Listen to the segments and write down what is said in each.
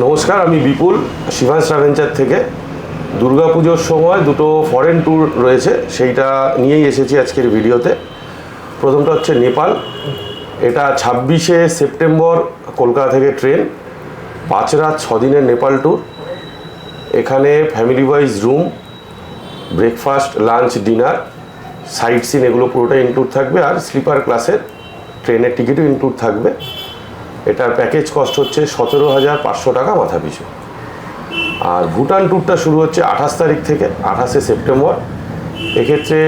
নমস্কার, আমি বিপুল, শিবাস ট্রাভেঞ্চার থেকে। দুর্গাপুজোর সময় দুটো ফরেন ট্যুর রয়েছে, সেইটা নিয়েই এসেছি আজকের ভিডিওতে। প্রথমটা হচ্ছে নেপাল, এটা ছাব্বিশে সেপ্টেম্বর কলকাতা থেকে ট্রেন, পাঁচ রাত ছদিনের নেপাল ট্যুর এখানে family wise room breakfast lunch dinner sight seen এগুলো পুরোটাই ইনক্লুড থাকবে, আর স্লিপার ক্লাসের ট্রেনের টিকিটও ইনক্লুড থাকবে। এটার প্যাকেজ কস্ট হচ্ছে সতেরো হাজার পাঁচশো টাকা মাথা পিছু আর ভুটান ট্যুরটা শুরু হচ্ছে আঠাশ তারিখ থেকে, আঠাশে সেপ্টেম্বর। এক্ষেত্রে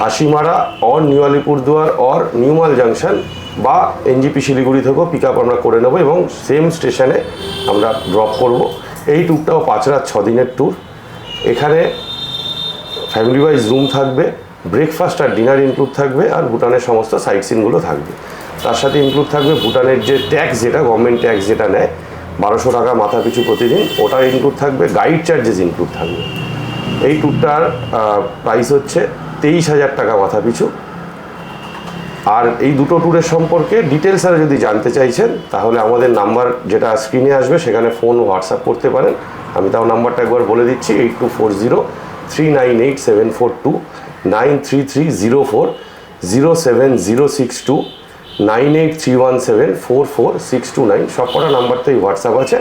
Hasimara or new Alipurduar or New Mal junction বা এনজিপি শিলিগুড়ি থেকেও পিক আপ আমরা করে নেব এবং সেম স্টেশনে আমরা ড্রপ করব। এই ট্যুরটাও পাঁচ রাত ছ দিনের ট্যুর এখানে ফ্যামিলি ওয়াইজ রুম থাকবে। ব্রেকফাস্ট আর ডিনার ইনক্লুড থাকবে আর ভুটানের সমস্ত সাইট সিনগুলো থাকবে। তার সাথে ইনক্লুড থাকবে ভুটানের যে ট্যাক্স যেটা গভর্নমেন্ট ট্যাক্স যেটা নেয়, বারোশো টাকা মাথা পিছু প্রতিদিন, ওটা ইনক্লুড থাকবে গাইড চার্জেস ইনক্লুড থাকবে। এই ট্যুরটার প্রাইস হচ্ছে তেইশ হাজার টাকা মাথা পিছু আর এই দুটো ট্যুরের সম্পর্কে ডিটেলস আর যদি জানতে চাইছেন, তাহলে আমাদের নাম্বার যেটা স্ক্রিনে আসবে, সেখানে ফোন হোয়াটসঅ্যাপ করতে পারেন। আমি তাও নাম্বারটা একবার বলে দিচ্ছি eight two four zero three nine eight seven four two nine three three zero four zero seven zero six two, nine eight three one seven four four six two nine সব কটা নাম্বারতেই হোয়াটসঅ্যাপ আছে।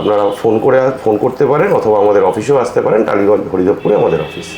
আপনারা phone করে, phone করতে পারেন অথবা আমাদের অফিসেও আসতে পারেন, টালিগঞ্জ হরিদপুরে আমাদের অফিস।